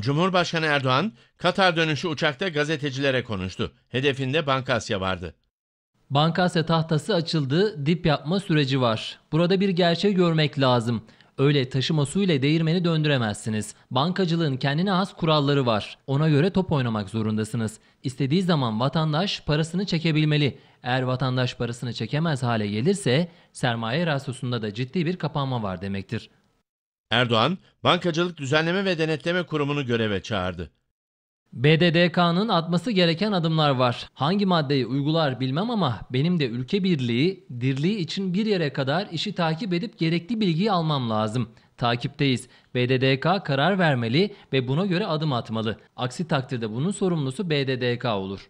Cumhurbaşkanı Erdoğan, Katar dönüşü uçakta gazetecilere konuştu. Hedefinde Bankasya vardı. Bankasya tahtası açıldı, dip yapma süreci var. Burada bir gerçeği görmek lazım. Öyle taşıma suyla değirmeni döndüremezsiniz. Bankacılığın kendine has kuralları var. Ona göre top oynamak zorundasınız. İstediği zaman vatandaş parasını çekebilmeli. Eğer vatandaş parasını çekemez hale gelirse sermaye rasyosunda da ciddi bir kapanma var demektir. Erdoğan, Bankacılık Düzenleme ve Denetleme Kurumu'nu göreve çağırdı. BDDK'nın atması gereken adımlar var. Hangi maddeyi uygular bilmem ama benim de ülke birliği, dirliği için bir yere kadar işi takip edip gerekli bilgiyi almam lazım. Takipteyiz. BDDK karar vermeli ve buna göre adım atmalı. Aksi takdirde bunun sorumlusu BDDK olur.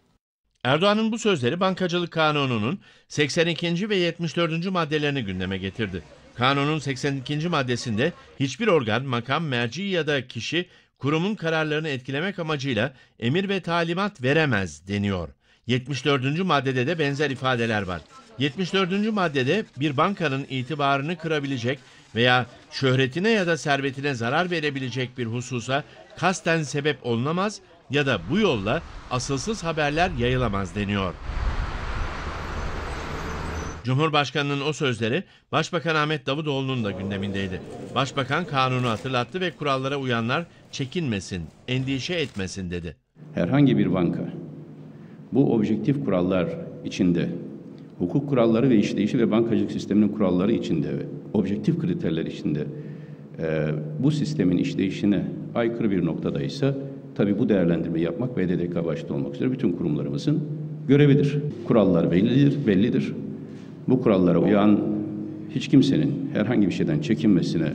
Erdoğan'ın bu sözleri Bankacılık Kanunu'nun 82. ve 74. maddelerini gündeme getirdi. Kanunun 82. maddesinde hiçbir organ, makam, merci ya da kişi kurumun kararlarını etkilemek amacıyla emir ve talimat veremez deniyor. 74. maddede de benzer ifadeler var. 74. maddede bir bankanın itibarını kırabilecek veya şöhretine ya da servetine zarar verebilecek bir hususa kasten sebep olunamaz ya da bu yolla asılsız haberler yayılamaz deniyor. Cumhurbaşkanının o sözleri Başbakan Ahmet Davutoğlu'nun da gündemindeydi. Başbakan kanunu hatırlattı ve kurallara uyanlar çekinmesin, endişe etmesin dedi. herhangi bir banka bu objektif kurallar içinde, hukuk kuralları ve işleyişi ve bankacılık sisteminin kuralları içinde objektif kriterler içinde e, bu sistemin işleyişine aykırı bir noktadaysa tabii bu değerlendirme yapmak BDDK başta olmak üzere bütün kurumlarımızın görevidir. Kurallar bellidir, bellidir. Bu kurallara uyan hiç kimsenin herhangi bir şeyden çekinmesine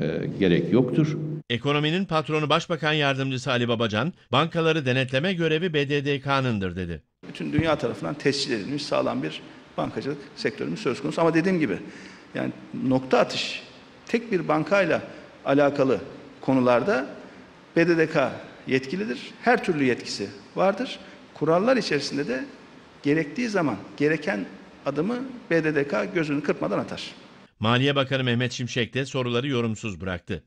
e, gerek yoktur. Ekonominin patronu Başbakan Yardımcısı Ali Babacan, bankaları denetleme görevi BDDK'nındır dedi. bütün dünya tarafından tescil edilmiş sağlam bir bankacılık sektörümüz söz konusu. Ama dediğim gibi yani nokta atış tek bir bankayla alakalı konularda BDDK yetkilidir. Her türlü yetkisi vardır. Kurallar içerisinde de gerektiği zaman gereken adımı BDDK gözünü kırpmadan atar. Maliye Bakanı Mehmet Şimşek de soruları yorumsuz bıraktı.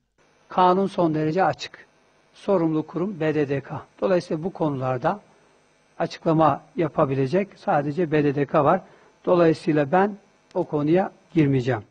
Kanun son derece açık. Sorumlu kurum BDDK. Dolayısıyla bu konularda açıklama yapabilecek sadece BDDK var. Dolayısıyla ben o konuya girmeyeceğim.